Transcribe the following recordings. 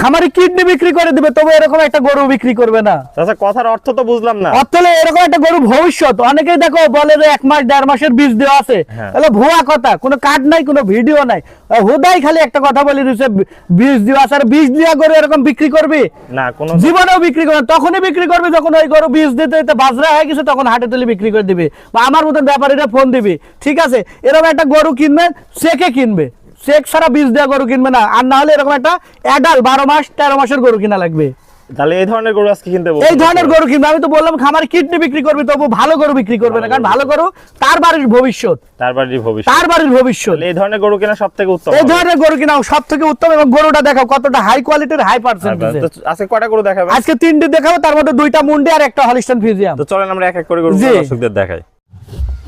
খামারি কিডনি বিক্রি করে দিবে তবে এরকম একটা গরু বিক্রি করবে না। আচ্ছা কথার অর্থ তো বুঝলাম না। অতলে এরকম একটা গরু ভবিষ্যৎ। অনেকেই দেখো বলে যে এক মাস দেড় মাসের বীজ দেওয়া আছে। হ্যাঁ। তাহলে ভুয়া কথা কোনো কার্ড নাই কোনো ভিডিও নাই। হুদাই খালি একটা কথা বলি দিচ্ছে বীজ দেওয়া আছে। আর বীজ দেওয়া গরু এরকম বিক্রি করবি? না কোনো জীবনেও বিক্রি করবে তখনই বিক্রি করবে যখন ওই গরু বীজ দিতে দিতে বাজরা হয়ে গেছে তখন হাটে তুলে বিক্রি করে দিবে। বা আমার মতন ব্যাপারীরা ফোন দিবি। ঠিক আছে? এরকম একটা গরু কিনবে চেকে কিনবে? চেক ছাড়া বীজ দেওয়া গরু কিনবে না। আর না হলে এরকম একটা অ্যাডাল বারো মাস তেরো মাসের গরু কিনা লাগবে। তাহলে এই ধরনের গরু আজকে কিনতে এই ধরনের গরু কিনবে। আমি তো বললাম খামার কিডনি বিক্রি করবে তবু ভালো গরু বিক্রি করবে না। কারণ ভালো গরু তার বাড়ির ভবিষ্যৎ। তার বাড়ির ভবিষ্যৎ। তার বাড়ির ভবিষ্যৎ। এই ধরনের গরু কেনা সব থেকে উত্তম এই ধরনের গরু কিনা উত্তম এবং গরুটা দেখো কতটা হাই কোয়ালিটির হাই পার্সেন্টেজ আজকে কয়টা গরু দেখাবে আজকে তিনটি দেখাবো তার মধ্যে দুইটা মুন্ডি আর একটা হলিস্টান ফিজিয়াম তো চলেন আমরা এক এক করে গরু দর্শকদের দেখাই।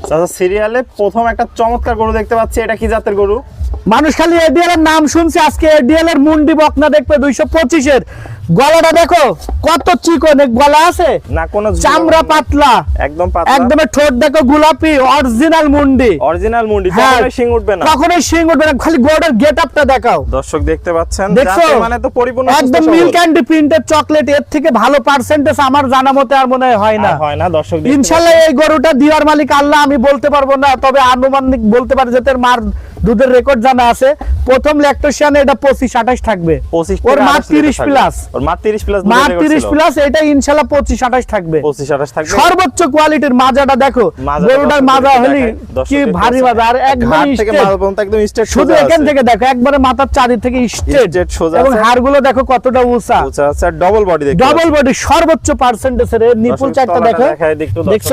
আচ্ছা সিরিয়ালে প্রথম একটা চমৎকার গরু দেখতে পাচ্ছি। এটা কি জাতের গরু? মানুষ খালি এডিএল এর নাম শুনছে আজকে এডিএল এর মুন্ডি বকনা দেখবে দুইশো পঁচিশের। গলাটা দেখো কত চিকন গলা আছে? না কোনো চামড়া পাতলা। একদম পাতলা। একদমই ঠোঁট দেখো গোলাপি অরিজিনাল মুন্ডি অরিজিনাল মুন্ডি হ্যাঁ। শিং উঠবে না। কখনোই শিং উঠবে না খালি গোড়ার গেট আপটা দেখাও। দর্শক দেখতে পাচ্ছেন দেখছ? মানে তো পরিপূর্ণ একদম। মিল্ক ক্যান্ডি প্রিন্টেড চকলেট এর থেকে ভালো পার্সেন্টেজ আমার জানা মতে আর মনে হয় না। হয় না দর্শক দেখতে ইনশাল্লাহ এই গরুটা দিওয়ার মালিক আল্লাহ আমি বলতে পারব না তবে আনুমানিক বলতে পারি যে তার মার দুধের রেকর্ড জানা আছে। প্রথম ল্যাকটোশিয়ানে এটা পঁচিশ আঠাশ থাকবে। পঁচিশ ওর মার তিরিশ প্লাস ওর মার তিরিশ প্লাস মার তিরিশ প্লাস এটা থাকবে। পঁচিশ আঠাশ থাকবে। সর্বোচ্চ কোয়ালিটির মাজাটা দেখো। গরুটার মাজা হলি কি ভারী মাজা। আর একদম থেকে straight। পর্যন্ত একদম straight শুধু এখান থেকে দেখো একবারে মাথার চারি থেকে স্ট্রেট সোজা এবং হাড়গুলো দেখো কতটা উঁচা। উঁচা আছে আর ডবল বডি ডবল বডি সর্বোচ্চ পার্সেন্টেজের নিপুল চারটা দেখো। দেখছ?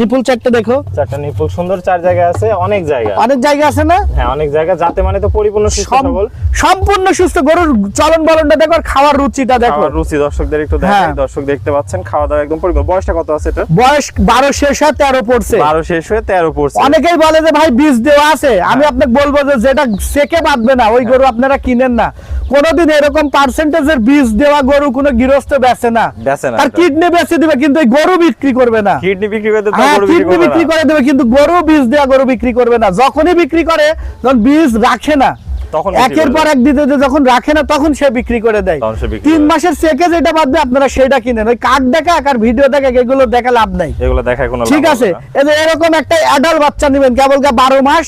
নিপুল চারটা দেখো। চারটা নিপুল সুন্দর চার জায়গা আছে অনেক জায়গা। অনেক জায়গা আছে না? হ্যাঁ অনেক জায়গা যাতে মানে তো পরিপূর্ণ সুস্থ সবল। সম্পূর্ণ সুস্থ গরুর চলন বলনটা দেখো আর খাওয়ার রুচিটা দেখো। রুচি দর্শকদের একটু দেখাই হ্যাঁ। দর্শক দেখতে পাচ্ছেন খাওয়া দাওয়া একদম পরিপূর্ণ। বয়সটা কত আছে এটা বয়স বারো শেষ হয় তেরো পড়ছে। বারো শেষ হয়ে তেরো পড়ছে। অনেকেই বলে যে ভাই বীজ দেওয়া আছে। আমি আপনাকে বলব যে যেটা সেকে বাঁধবে না ওই গরু আপনারা কিনেন না। কোনোদিন এরকম পার্সেন্টেজের বীজ দেওয়া গরু কোনো গৃহস্থ বেচে না। বেচে না তার কিডনি বেচে দিবে কিন্তু এই গরু বিক্রি করবে না। কিডনি হ্যাঁ বিক্রি কিডনি বিক্রি করে দেবে কিন্তু গরু বীজ দেওয়া গরু বিক্রি করবে না। যখনই বিক্রি করে যখন বীজ রাখে না তখন একের পর। এক দিতে যখন রাখে না তখন সে বিক্রি করে দেয়। তিন মাসের চেকে যেটা বাদ আপনারা সেটা কিনেন। ওই কার্ড দেখা আর ভিডিও দেখা এগুলো দেখা লাভ নাই। এগুলো দেখায় ঠিক আছে? এরকম একটা অ্যাডাল্ট বাচ্চা নেবেন কেবল বারো মাস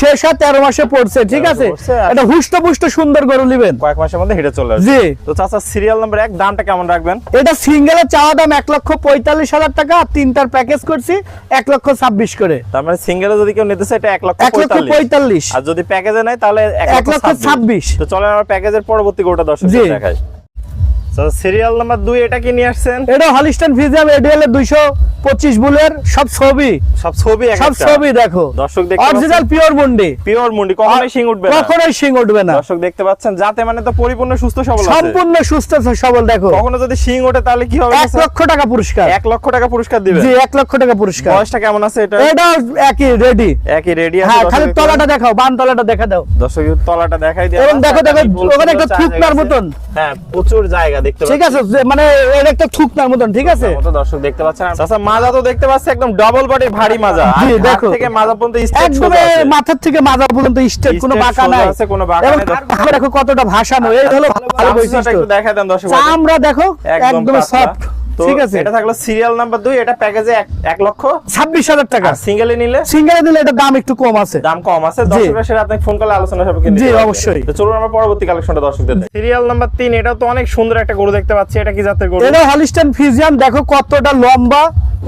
শেষ হয় তেরো মাসে পড়ছে ঠিক আছে? এটা হুষ্ট পুষ্ট সুন্দর গরু নেবেন। কয়েক মাসের মধ্যে হেঁটে চলে আসবে। জি। তো চাচা সিরিয়াল নাম্বার এক দামটা কেমন রাখবেন? এটা সিঙ্গেলের চাওয়া দাম এক লক্ষ পঁয়তাল্লিশ হাজার টাকা আর তিনটার প্যাকেজ করছি এক লক্ষ ছাব্বিশ করে। তার মানে সিঙ্গেলে যদি কেউ নিতে চায় এটা এক লক্ষ এক লক্ষ পঁয়তাল্লিশ। আর যদি প্যাকেজে নেয় তাহলে এক লক্ষ ছাব্বিশ। তো চলেন আমরা প্যাকেজের পরবর্তী গোটা দর্শক। দেখাই। সিরিয়াল নাম্বার দুই এটা কি নিয়ে আসছেন? এটা হলিস্টান ফিজিয়াম এডিএল এর দুইশো পঁচিশ বুলের সব ছবি। সব ছবি সব ছবি দেখো। দর্শক দেখতে অরিজিনাল পিওর মুন্ডি পিওর মুন্ডি কখনোই শিং উঠবে না। কখনোই শিং উঠবে না। দর্শক দেখতে পাচ্ছেন যাতে মানে তো পরিপূর্ণ সুস্থ সবল আছে। সম্পূর্ণ সুস্থ সবল দেখো। কখনো যদি শিং ওঠে তাহলে কি হবে? এক লক্ষ টাকা পুরস্কার। এক লক্ষ টাকা পুরস্কার দিবে? জি এক লক্ষ টাকা পুরস্কার। বয়সটা কেমন আছে এটা? এটা একই রেডি একই রেডি আছে। হ্যাঁ খালি তলাটা দেখাও বান তলাটা দেখা দাও। দর্শক তলাটা দেখাই দিয়ে এবং দেখো, দেখো, ওখানে একটা থুকনার মতন। হ্যাঁ প্রচুর জায়গা দেখতে পাচ্ছেন ঠিক আছে মানে এর একটা থুকনার মতন ঠিক আছে? দর্শক দেখতে পাচ্ছেন। আচ্ছা মাজা তো দেখতে পাচ্ছি একদম ডাবল বডির ভারী মাজা। জি, দেখো। থেকে মাজা পর্যন্ত স্ট্রেট একদম মাথার থেকে মাজা পর্যন্ত স্টেট কোনো বাঁকা নাই। আছে, কোনো বাঁকা নাই। দেখো কতটা ভাসানো এই হলো ভালো বৈশিষ্ট্য। একটু দেখাই দেন দর্শক চামড়া দেখো একদম সফট ঠিক আছে। এটা থাকল সিরিয়াল নাম্বার দুই এটা প্যাকেজে এক লক্ষ। ছাব্বিশ হাজার টাকা। সিঙ্গেলে নিলে? সিঙ্গেলে দিলে এটা দাম একটু কম আছে। দাম কম আছে। দর্শকের আপনাকে ফোন করলে আলোচনা নিতে জি, অবশ্যই। তো চলুন আমরা পরবর্তী কালেকশনটা দর্শকদের সিরিয়াল নাম্বার তিন এটাও তো অনেক সুন্দর একটা গরু দেখতে পাচ্ছি। এটা কি জাতের গরু? এটা হলিস্টান ফিজিয়াম দেখো কতটা লম্বা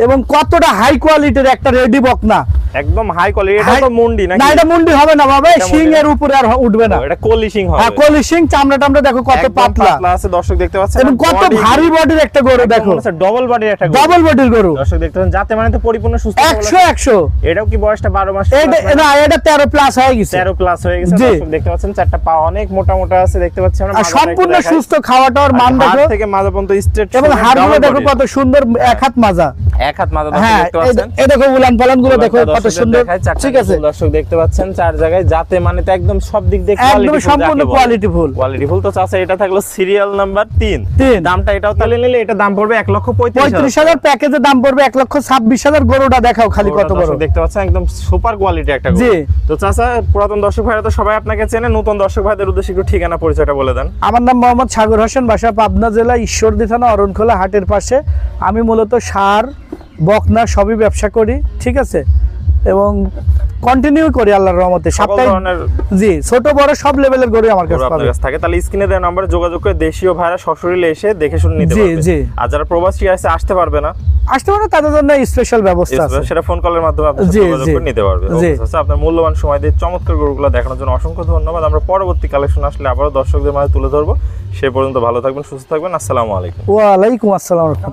এবং কতটা হাই কোয়ালিটির একটা রেডি বকনা একদম হাই কোয়ালিটি এটা তো মুন্ডি না এটা মুন্ডি হবে না বাবা শিং এর উপরে আর উঠবে না। এটা কলি সিং হবে। হ্যাঁ কলি শিং চামড়া টামড়া দেখো কত পাতলা। পাতলা আছে দর্শক দেখতে পাচ্ছেন এবং কত ভারী বডির একটা গরু দেখো। ডবল বডির একটা গরু। ডাবল বডির গরু। দর্শক দেখতে পাচ্ছেন যাতে মানে তো পরিপূর্ণ সুস্থ সবল একশো আছে। একশো। এটাও কি বয়সটা বারো মাস? এটা না এটা তেরো প্লাস হয়ে গেছে। তেরো প্লাস হয়ে গেছে দর্শক দেখতে পাচ্ছেন চারটা পা অনেক মোটা মোটা আছে দেখতে পাচ্ছেন আমরা আর সম্পূর্ণ সুস্থ খাওয়াটা আর মান দেখো থেকে মাজা পর্যন্ত স্ট্রেট এবং হাড়গুলো দেখো কত সুন্দর এক হাত মাজা। এক হাত মাথা হ্যাঁ এই দেখো উলান পালানগুলো দেখো কত সুন্দর। ঠিক আছে। দর্শক দেখতে পাচ্ছেন চার জায়গায় যাতে মানে তো একদম সব দিক দিয়ে একদম সম্পূর্ণ কোয়ালিটি ফুল। Quality full. তো চাচা এটা থাকল সিরিয়াল নাম্বার তিন। তিন। দামটা এটাও তাহলে নিলে এটা দাম পড়বে এক লক্ষ পঁয়ত্রিশ পঁয়ত্রিশ হাজার প্যাকেজের দাম পড়বে এক লক্ষ ছাব্বিশ হাজার গরুটা দেখাও খালি কত বড়। দেখতে পাচ্ছেন একদম সুপার কোয়ালিটি একটা গরু। তো চাচা পুরাতন দর্শক ভাইরা তো সবাই আপনাকে চেনে নতুন দর্শক ভাইদের উদ্দেশ্যে একটু ঠিকানা পরিচয়টা বলে দেন। আমার নাম মোহাম্মদ সাগর হোসেন বাসা পাবনা জেলা ঈশ্বরদী থানা অরণখোলা হাটের পাশে। আমি মূলত সার বকনা সবই ব্যবসা করি ঠিক আছে? এবং কন্টিনিউ করি আল্লাহর রহমতে। সকল সাপ্তাহিক জি ছোট বড় সব লেভেলের গরু আমার কাছে আপনার পাবে কাছে থাকে। তাহলে স্ক্রিনে দেওয়া নাম্বারে যোগাযোগ করে দেশীয় ভাইরা সশরীরে এসে দেখে শুনে নিতে জি, পারবে। জি। আর যারা প্রবাসী আছে আসতে পারবে না। আসতে পারে তাদের জন্য স্পেশাল ব্যবস্থা আছে। সেটা ফোন কলের মাধ্যমে আপনি যোগাযোগ করে নিতে পারবে। জি। আচ্ছা আপনার মূল্যবান সময় দিয়ে চমৎকার গরুগুলো দেখানোর জন্য অসংখ্য ধন্যবাদ। আমরা পরবর্তী কালেকশন আসলে আবারও দর্শকদের মাঝে তুলে ধরবো। সে পর্যন্ত ভালো থাকবেন সুস্থ থাকবেন। আসসালামু আলাইকুম। ওয়ালাইকুম আসসালাম।